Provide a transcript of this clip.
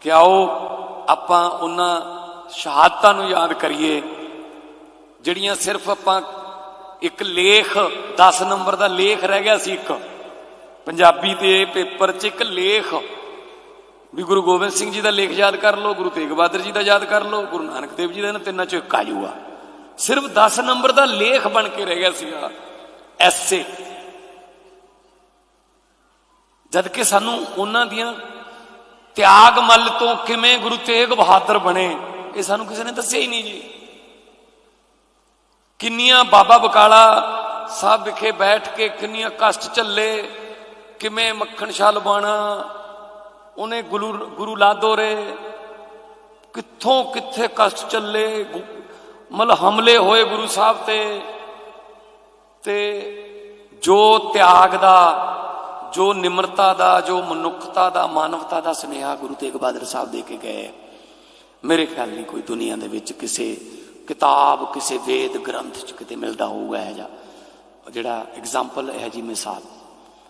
ਕਿ ਆਓ ਆਪਾਂ ਉਹਨਾਂ ਸ਼ਹਾਦਤਾਂ ਨੂੰ ਯਾਦ ਕਰੀਏ, ਜਿਹੜੀਆਂ ਸਿਰਫ ਆਪਾਂ ਇੱਕ ਲੇਖ 10 ਨੰਬਰ ਦਾ ਲੇਖ ਰਹਿ ਗਿਆ ਸੀ ਇੱਕ। ਪੰਜਾਬੀ ਦੇ ਪੇਪਰ 'ਚ ਇੱਕ ਲੇਖ। ਵੀ ਗੁਰੂ ਗੋਬਿੰਦ ਸਿੰਘ ਜੀ ਦਾ ਲੇਖ ਯਾਦ ਕਰ ਲਓ, ਗੁਰੂ ਤੇਗ ਬਹਾਦਰ ਜੀ ਦਾ ਯਾਦ ਕਰ ਲਓ, ਗੁਰੂ ਨਾਨਕ ਦੇਵ ਜੀ ਦਾ ਇਹਨਾਂ ਤਿੰਨਾਂ 'ਚੋਂ ਇੱਕ ਆ। ਜਾਊਗਾ ਸਿਰਫ 10 ਨੰਬਰ ਦਾ ਲੇਖ ਬਣ ਕੇ ਰਹਿ ਗਿਆ ਸੀਗਾ, ਐਸੇ। ਜਦ ਕਿ ਸਾਨੂੰ ਉਹਨਾਂ ਦੀਆਂ ਤਿਆਗ ਮੱਲ ਤੋਂ ਕਿਵੇਂ ਗੁਰੂ ਤੇਗ ਬਹਾਦਰ ਬਣੇ, ਇਹ ਸਾਨੂੰ ਕਿਸੇ ਨੇ ਦੱਸਿਆ ਹੀ ਨਹੀਂ ਜੀ। ਕਿੰਨੀਆਂ ਬਾਬਾ ਬਕਾਲਾ ਸਾਹਿਬ ਵਿਖੇ ਬੈਠ ਕੇ ਕਿੰਨੀਆਂ ਕਸ਼ਟ ਝੱਲੇ, ਕਿਵੇਂ ਮੱਖਣ ਛਲ ਬਾਣਾ ਉਹਨੇ ਗੁਰੂ ਗੁਰੂ ਲਾਦੋਰੇ ਕਿੱਥੋਂ ਕਿੱਥੇ ਕਸ਼ਟ ਝੱਲੇ, ਗੁ- ਮਤਲਬ ਹਮਲੇ ਹੋਏ ਗੁਰੂ ਸਾਹਿਬ ਤੇ ਤੇ ਜੋ ਤਿਆਗ ਦਾ ਜੋ ਨਿਮਰਤਾ ਦਾ, ਜੋ ਮਨੁੱਖਤਾ ਦਾ, ਮਾਨਵਤਾ ਦਾ ਸੁਨੇਹਾ ਗੁਰੂ ਤੇਗ ਬਹਾਦਰ ਸਾਹਿਬ ਦੇ ਕੇ ਗਏ। ਮੇਰੇ ਖਿਆਲ ਨਹੀਂ ਕੋਈ ਦੁਨੀਆ ਦੇ ਵਿੱਚ ਕਿਸੇ ਕਿਤਾਬ, ਕਿਸੇ ਵੇਦ ਗ੍ਰੰਥ ਚ ਕਿਤੇ ਮਿਲਦਾ ਹੋਊਗਾ ਇਹ ਜਿਹਾ। ਜਿਹੜਾ ਐਗਜ਼ਾਮਪਲ ਹੈ ਜੀ ਮਿਸਾਲ।